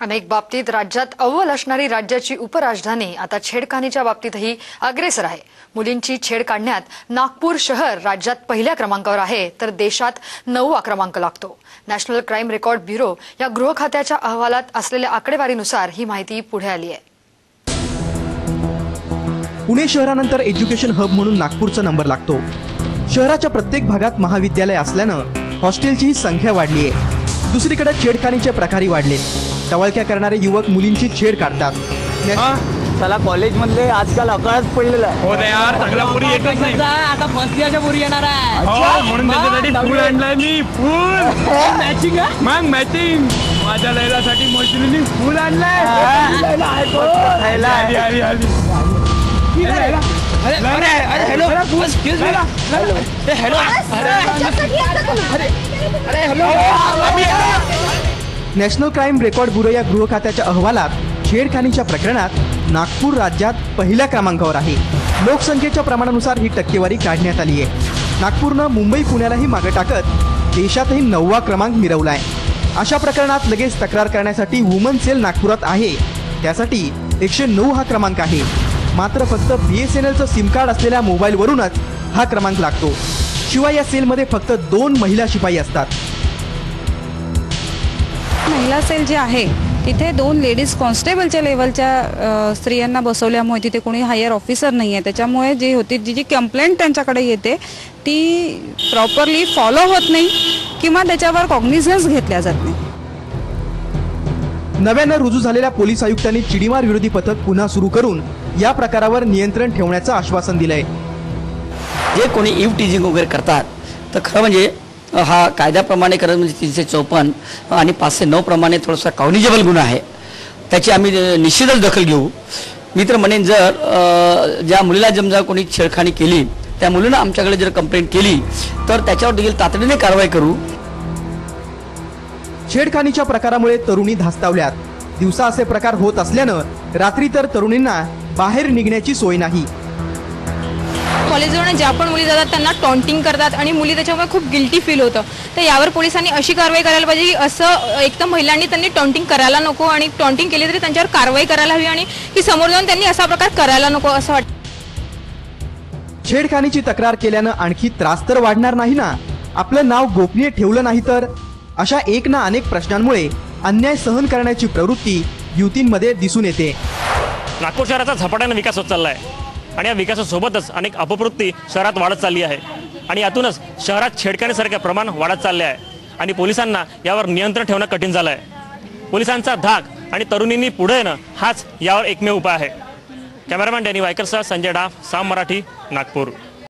अनेक बाबतीत राज्यात अव्वल असणारी राज्याची उपराजधानी आता छेडखानीच्या बाबतीतही अग्रेसर आहे. मुलींची छेड काढण्यात नागपूर शहर राज्यात पहिल्या क्रमांकावर आहे तर देशात नववा क्रमांक लागतो. नॅशनल क्राईम रेकॉर्ड ब्युरो या गृह खात्याच्या अहवालात असलेल्या आकडेवारीनुसार ही माहिती पुढे आली आहे. पुणे शहरानंतर एज्युकेशन हब म्हणून नागपूरचा नंबर लागतो. शहराच्या प्रत्येक भागात महाविद्यालय असल्यानं हॉस्टेलची संख्या वाढली आहे दुसरीकडे छेडखानीचे प्रकारही वाढले टवळक्या करणारे युवक मुलींची छेड काढतात नॅश- चला कॉलेज मधले आजकाल अकाळच पडलेला आहे हो ना यार सगळ्या पुरी एकच नाही आता फर्स्ट इयरच्या पोरी येणार आहे हो म्हणून त्याच्यासाठी फुल आणलाय मी फुल मॅचिंग आहे मग मॅचिंग माझ्या लैलासाठी मैत्रिणी फुल आणलाय. हॅलो मी hello national crime record bureau या गृह खात्याच्या अहवालात छेडखानीच्या प्रकरणात नागपूर राज्यात पहिल्या क्रमांकावर आहे. लोकसंख्येच्या प्रमाणानुसार ही टक्केवारी काढण्यात आली आहे नागपूरनं मुंबई पुण्यालाही मागे टाकत देशातही नववा क्रमांक मिरवलाय. अशा प्रकरणात लगेच तक्रार करण्यासाठी वुमन सेल नागपुरात आहे. त्यासाठी एकशे नऊ हा क्रमांक आहे. मात्र फक्त बी एस एन एलचं सिम कार्ड असलेल्या मोबाईलवरूनच हा क्रमांक लागतो. शिवाय या सेलमध्ये फक्त दोन महिला शिपाई असतात. महिला सेल जे आहे तिथे दोन लेडीज कॉन्स्टेबलच्या लेवलच्या स्त्रियांना बसवल्यामुळे तिथे कोणी हायर ऑफिसर नाही आहे त्याच्यामुळे जे होती जी जी कंप्लेंट त्यांच्याकडे येते ती प्रॉपरली फॉलो होत नाही किंवा त्याच्यावर कॉग्निझन्स घेतल्या जात नाही. नव्यानं रुजू झालेल्या पोलीस आयुक्तांनी चिडीमार विरोधी पथक पुन्हा सुरू करून या प्रकारावर नियंत्रण ठेवण्याचं आश्वासन दिलंय. जे कोणी इव टीजिंग वगैरे करतात तर खरं म्हणजे हा कायद्याप्रमाणे करत म्हणजे तीनशे चौपन्न आणि पाचशे नऊ प्रमाणे थोडासा कॉग्निजेबल गुन्हा आहे. त्याची आम्ही निश्चितच दखल घेऊ. मी तर म्हणेन जर ज्या मुलीला जमजा कोणी छेडखानी केली त्या मुलीनं आमच्याकडे जर कंप्लेंट केली तर त्याच्यावर देखील तातडीने कारवाई करू. छेडखानीच्या प्रकारामुळे तरुणी धास्तावल्यात. दिवसा असे प्रकार होत असल्यानं रात्री तर तरुणींना बाहेर निघण्याची सोय नाही. कॉलेजवरून ज्या पण मुली जातात त्यांना टॉन्टिंग करतात आणि मुली त्याच्यामुळे खूप गिल्टी फील होतं. तर यावर पोलिसांनी अशी कारवाई करायला पाहिजे की असं एक तर महिलांनी त्यांनी टॉन्टिंग करायला नको आणि टॉन्टिंग केली तरी त्यांच्यावर कारवाई करायला हवी आणि की समोर जाऊन त्यांनी असा प्रकार करायला नको असं वाटतं. छेडखानीची तक्रार केल्यानं आणखी त्रास तर वाढणार नाही ना? आपलं नाव गोपनीय ठेवलं नाही तर? अशा एक ना अनेक प्रश्नांमुळे अन्याय सहन करण्याची प्रवृत्ती युवतींमध्ये दिसून येते. नागपूर शहराचा झपाट्याने विकास होत चालला आहे आणि या विकासासोबतच अनेक अपप्रवृत्ती शहरात वाढत चालली आहे. आणि यातूनच शहरात छेडखानीसारखे प्रमाण वाढत चालले आहे. आणि पोलिसांना यावर नियंत्रण ठेवणं कठीण झालं आहे. पोलिसांचा धाक आणि तरुणींनी पुढे येणं हाच यावर एकमेव उपाय आहे. कॅमेरामॅन डॅनी वायकरसह संजय डाफ साम मराठी नागपूर.